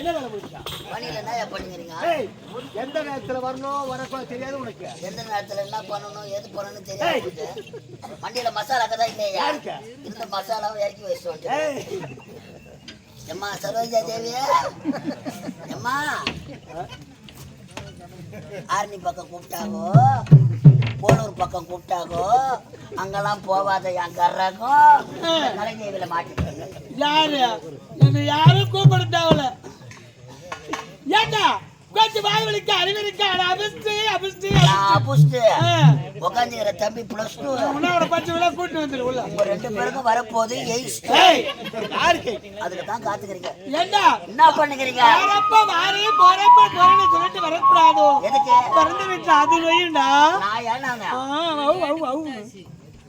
என்ன வேலை முடிச்சா பணியில என்ன பண்ணுங்கிறீங்க ஏய் எந்த நேரத்துல வரணும் வரக்கூடாது தெரியாது உனக்கு. எந்த நேரத்துல என்ன பண்ணணும் எது பண்ணணும் தெரியாது. வண்டியில மசாலா கதா இல்லையா? இந்த மசாலாவை இறக்கி வச்சுட்டு எம்மா சரோஜா தேவியா. எம்மா. ஆரணி பக்கம் கூப்பிட்டாகோ? போலூர் பக்கம் கூப்பிட்டாகோ? அங்கெல்லாம் போவாத என் கர்றாக்கும் கலைதேவியில மாட்டிட்டு யாரு? யாரும் கூப்பிட தேவல ஏண்டா? கொஞ்சம் வாய் வலிக்க அறிவிருக்க அபிஸ்து அபிஸ்து நான் அபுஷ்டு. உட்காந்துக்கிற தம்பி பிளஸ் டூ உன்னோட பச்சை விழா கூட்டு வந்துரு உள்ள. உங்க ரெண்டு பேருக்கும் வரப்போகுது எயிட் ஏய் யாருக்கு அதுக்கு தான் காத்துக்கிறீங்க. ஏண்டா? என்ன பண்ணுகிறீங்க வரப்ப வாரி போறப்ப போறேன்னு சொல்லிட்டு வரக்கூடாது. எதுக்கு? பிறந்த வீட்டுல அது நொய்யுண்டா நான் ஏன்னாங்க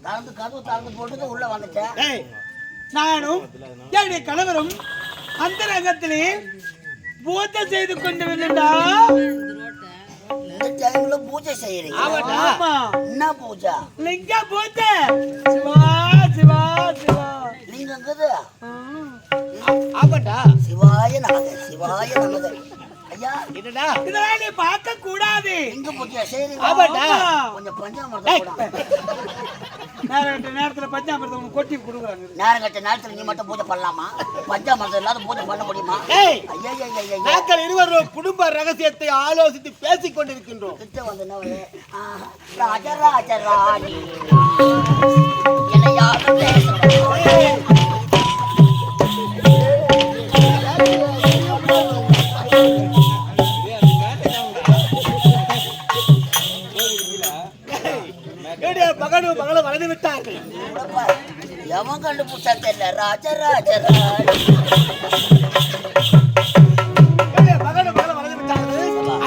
கலந்து கதவு திறந்து போட்டு உள்ள வந்துட்டேன். நானும் என்னுடைய கணவரும் அந்த ரகத்திலே பூஜை செய்து கொண்டு வந்தா டைம்ல பூஜை செய்யறீங்க. ஆமா. என்ன பூஜை? லிங்க பூஜை. சிவா சிவா சிவா. லிங்கங்குது ஆமாண்டா சிவாய நமக சிவாய நமக. ஐயா. என்னடா? இதெல்லாம் நீ பார்க்க கூடாது லிங்க பூஜை செய்யறீங்க ஆமாண்டா கொஞ்சம் பஞ்சாமிரதம் கூட நேரம் நேரத்துல பஞ்சாமிரதம் உனக்கு கொட்டி கொடுக்குறாங்க. நேரம் கட்ட நேரத்துல நீ மட்டும் பூஜை பண்ணலாமா? பஞ்சாமிரதம் இல்லாத பூஜை பண்ண முடியுமா? நாங்கள் இருவரும் குடும்ப ரகசியத்தை ஆலோசித்து பேசிக் கொண்டிருக்கின்றோம் கிட்ட வந்து என்ன வருது? ஆஹ், ராஜராஜ ராணி என்னை யாரும் வளர்ந்து விட்டார்கள். எவன் கண்டுபிடிச்சா தெரியல. ராஜராஜ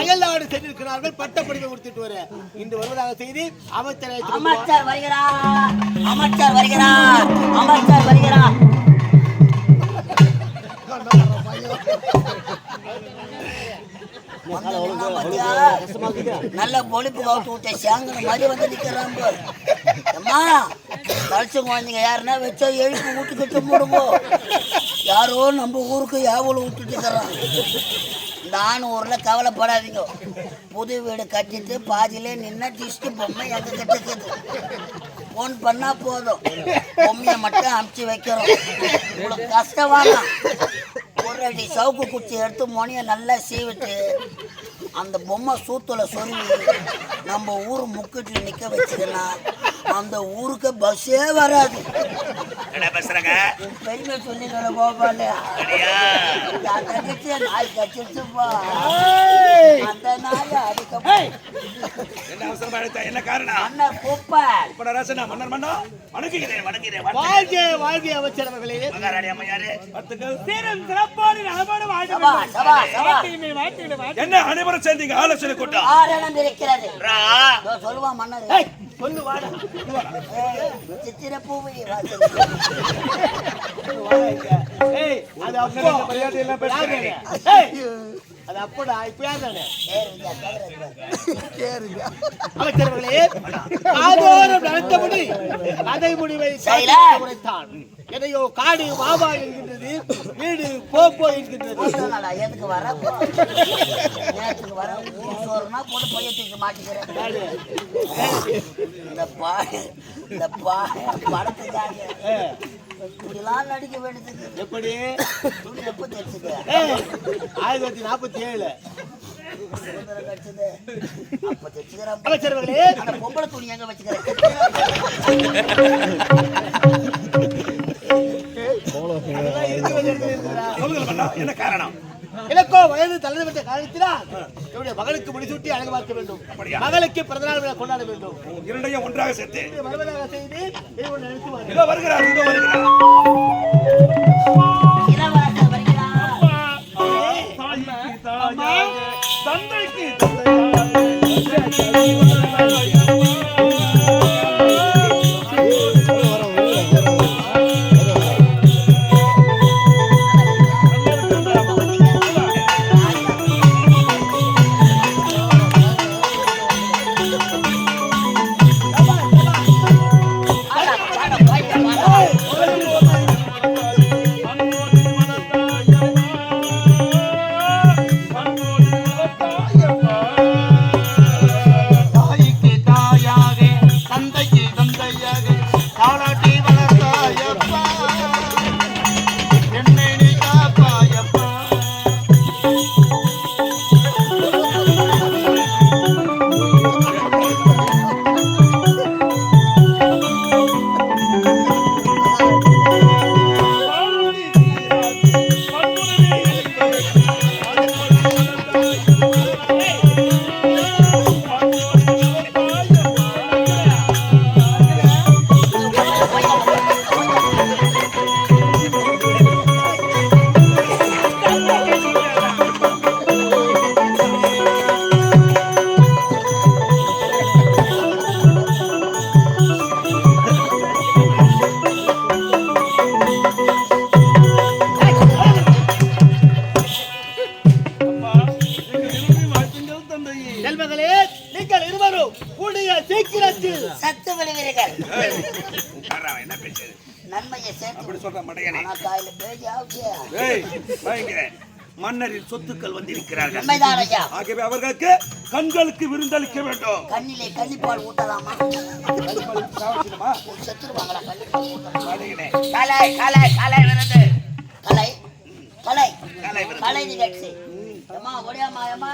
அயல்நாடு சென்றிருக்கிறார்கள். பட்டப்படிப்பை கொடுத்துட்டு வர. இன்று வருவதாக செய்தி அமைச்சரை அமைச்சர் வருகிறார். அமைச்சர் வருகிறார். அமைச்சர் வருகிறார்? நல்ல பொழிப்பு கவுத்து விட்ட சேங்கன மாதிரி வந்து நிக்கிறான். அம்மா கழிச்சு குழந்தைங்க யாருன்னா வச்சா எழுப்பி வீட்டுக்கிட்டு மூடுங்க யாரோ நம்ம ஊருக்கு யாவலும் விட்டுட்டு இருக்கிறான். இந்த ஆண் கவலைப்படாதீங்க. புது வீடு கட்டிட்டு பாதியிலே நின்னா டிஸ்ட் பொம்மை எங்கள் கிட்ட இருக்குது. ஃபோன் பண்ணால் போதும். பொம்மையை மட்டும் அமுச்சு வைக்கிறோம். உங்களுக்கு கஷ்டம் ஒரு அடி சவுக்கு குச்சி எடுத்து மொனியை நல்லா சீவிட்டு அந்த பொம்மை சூத்துல சொல்லி நம்ம ஊர் முக்கிட்டு நிற்க வச்சுக்கன்னா அந்த ஊருக்கு பஸ்ஸே வராது. என்ன பேசுறாங்க? பெருமை சொல்லிக்கிற கோபாலு. தங்கச்சி நாய் கச்சிருச்சுப்பா அந்த நாய் அடிக்க என்ன அவசரமா எடுத்த? என்ன காரணம்? மன்னர் குப்பை இப்ப ரசனா மன்னர் மன்னோ? வணங்குகிறேன் வணங்குகிறேன் வாழ்க வாழ்க அமைச்சர் அவர்களே மகாராணி அம்மையாரே சீரம் சிறப்போடு என்ன அனைவரும் சேர்ந்தீங்க ஆலோசனை கூட்டம்? ஆரணம் இருக்கிறது. சொல்லுவான் மன்னர். சொல்லு வாடா சித்திர பூவை ஏய் அது அப்போ மரியாதை எல்லாம் பேசுறாங்க. அது? அப்போடா இப்ப யார் தானே அமைச்சர் அவர்களே ஆதோரம் நடத்தபடி கதை முடிவை. உரைத்தான். எதையோ காடு மாமா என்கின்றது வீடு போ போ என்கின்றது எதுக்கு வர நேரத்துக்கு வர சோறுனா போட்டு பொய்ய தூக்கி மாட்டிக்கிறேன். இந்த பா இந்த பா படத்துக்காக இப்படிலாம் நடிக்க வேண்டியதுக்கு எப்படி? எப்போ தெரிச்சுக்க ஆயிரத்தி தொள்ளாயிரத்தி நாற்பத்தி ஏழு கடிச்சது அப்போ தெரிச்சுக்கிறேன் அமைச்சர் அவர்களே அந்த பொம்பளை துணி எங்க வச்சுக்கிறேன் என்ன காரணம்? எனக்கோ வயது விட்ட காரணத்தினால். என்னுடைய மகளுக்கு முடிசூட்டி அழகு பார்க்க வேண்டும்? மகளுக்கு பிறந்தநாள் விழா கொண்டாட வேண்டும். இரண்டையும் ஒன்றாக சேர்த்து. வருவதாக செய்து. இதோ வருகிறார் இதோ அம்மா தந்தைக்கு அப்படி சொல்ற மடையனே. மன்னரின் சொத்துக்கள் வந்திருக்கிறார்கள். ஆகவே அவர்களுக்கு கண்களுக்கு விருந்தளிக்க வேண்டும். கண்ணிலே கள்ளிப்பால் ஊட்டலாமா? செத்துருவாங்களா. கலை கலை கலை விருது கலை. கலை. கலை. கலை நிகழ்ச்சி. அம்மா ஓடியாமா அம்மா